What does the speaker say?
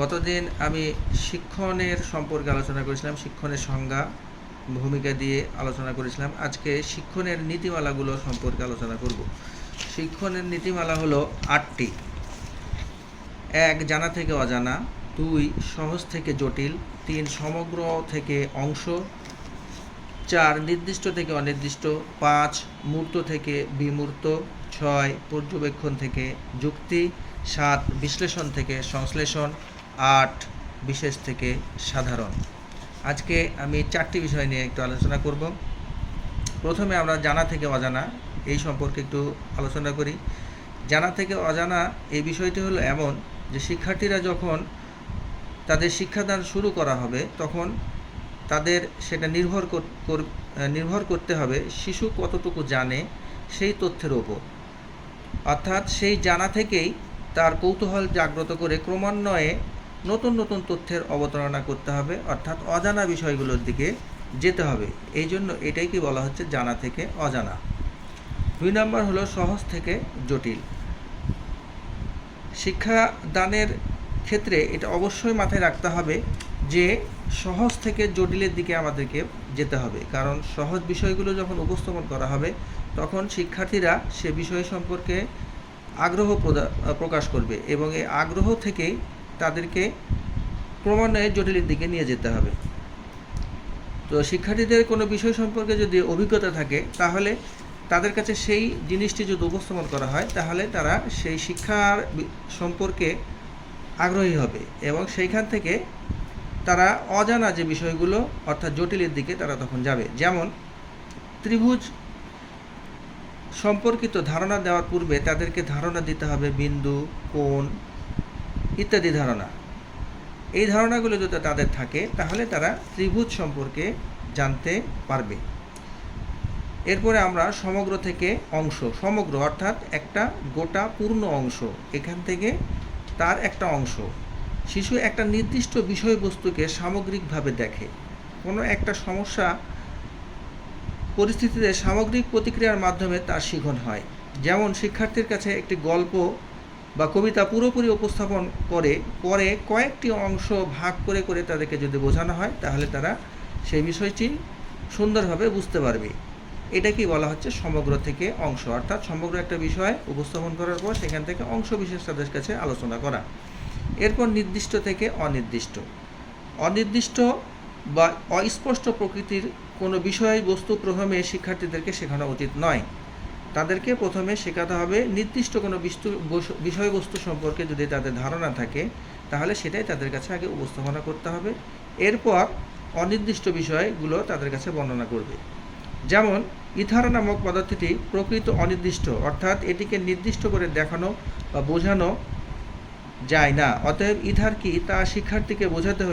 গতদিন আমি শিক্ষণের সম্পর্কে আলোচনা করেছিলাম, শিক্ষণের সংজ্ঞা, ভূমিকা দিয়ে আলোচনা করেছিলাম। আজকে শিক্ষণের নীতিমালাগুলো সম্পর্কে আলোচনা করব। শিক্ষণের নীতিমালা হলো আটটি। এক, জানা থেকে অজানা। দুই, সহজ থেকে জটিল। তিন, সমগ্র থেকে অংশ। চার, নির্দিষ্ট থেকে অনির্দিষ্ট। পাঁচ, মূর্ত থেকে বিমূর্ত। ছয়, পর্যবেক্ষণ থেকে যুক্তি। সাত, বিশ্লেষণ থেকে সংশ্লেষণ। আট, বিশেষ থেকে সাধারণ। আজকে আমি চারটি বিষয় নিয়ে একটু আলোচনা করব। প্রথমে আমরা জানা থেকে অজানা, এই সম্পর্কে একটু আলোচনা করি। জানা থেকে অজানা এই বিষয়টি হলো এমন যে শিক্ষার্থীরা যখন তাদের শিক্ষাদান শুরু করা হবে, তখন তাদের সেটা নির্ভর নির্ভর করতে হবে শিশু কতটুকু জানে সেই তথ্যের ওপর। অর্থাৎ সেই জানা থেকেই তার কৌতূহল জাগ্রত করে ক্রমান্বয়ে নতুন নতুন তথ্যের অবতারণা করতে হবে, অর্থাৎ অজানা বিষয়গুলোর দিকে যেতে হবে। এই জন্য এটাই কি বলা হচ্ছে, জানা থেকে অজানা। দুই নম্বর হলো সহজ থেকে জটিল। শিক্ষাদানের ক্ষেত্রে এটা অবশ্যই মাথায় রাখতে হবে যে সহজ থেকে জটিলের দিকে আমাদেরকে যেতে হবে। কারণ সহজ বিষয়গুলো যখন উপস্থাপন করা হবে, তখন শিক্ষার্থীরা সে বিষয় সম্পর্কে আগ্রহ প্রকাশ করবে এবং এই আগ্রহ থেকেই তাদেরকে ক্রমান্বয়ে জটিলের দিকে নিয়ে যেতে হবে। তো শিক্ষার্থীদের কোনো বিষয় সম্পর্কে যদি অভিজ্ঞতা থাকে, তাহলে তাদের কাছে সেই জিনিসটি যদি উপস্থাপন করা হয়, তাহলে তারা সেই শিক্ষার সম্পর্কে আগ্রহী হবে এবং সেইখান থেকে তারা অজানা যে বিষয়গুলো, অর্থাৎ জটিলের দিকে তারা তখন যাবে। যেমন, ত্রিভুজ সম্পর্কিত ধারণা দেওয়ার পূর্বে তাদেরকে ধারণা দিতে হবে বিন্দু, কোণ ইত্যাদি ধারণা। এই ধারণাগুলো যদি তাদের থাকে, তাহলে তারা ত্রিভুজ সম্পর্কে জানতে পারবে। এরপরে আমরা সমগ্র থেকে অংশ, সমগ্র অর্থাৎ একটা গোটা পূর্ণ অংশ, এখান থেকে তার একটা অংশ। শিশু একটা নির্দিষ্ট বিষয়বস্তুকে সামগ্রিকভাবে দেখে। কোনো একটা সমস্যা পরিস্থিতিতে সামগ্রিক প্রতিক্রিয়ার মাধ্যমে তার শিখন হয়। যেমন শিক্ষার্থীর কাছে একটি গল্প বা কবিতা পুরোপুরি উপস্থাপন করে, পরে কয়েকটি অংশ ভাগ করে করে তাদেরকে যদি বোঝানো হয়, তাহলে তারা সেই বিষয়টি সুন্দরভাবে বুঝতে পারবে। এটা কি বলা হচ্ছে? সমগ্র থেকে অংশ। অর্থাৎ সমগ্র একটা বিষয় উপস্থাপন করার পর সেখান থেকে অংশ বিশেষ তাদের কাছে আলোচনা করা। এরপর নির্দিষ্ট থেকে অনির্দিষ্ট। অনির্দিষ্ট বা অস্পষ্ট প্রকৃতির কোনো বিষয় বস্তু প্রথমে শিক্ষার্থীদেরকে শেখানো উচিত নয়। তাদেরকে প্রথমে শেখাতে হবে নির্দিষ্ট কোনো বিস্তু বিষয়বস্তু সম্পর্কে যদি তাদের ধারণা থাকে, তাহলে সেটাই তাদের কাছে আগে উপস্থাপনা করতে হবে। এরপর অনির্দিষ্ট বিষয়গুলো তাদের কাছে বর্ণনা করবে। যেমন, ইথারা নামক পদার্থটি প্রকৃত অনির্দিষ্ট, অর্থাৎ এটিকে নির্দিষ্ট করে দেখানো বা বোঝানো যায় না। অতএব ইথার কি তা শিক্ষার্থীকে বোঝাতে হলে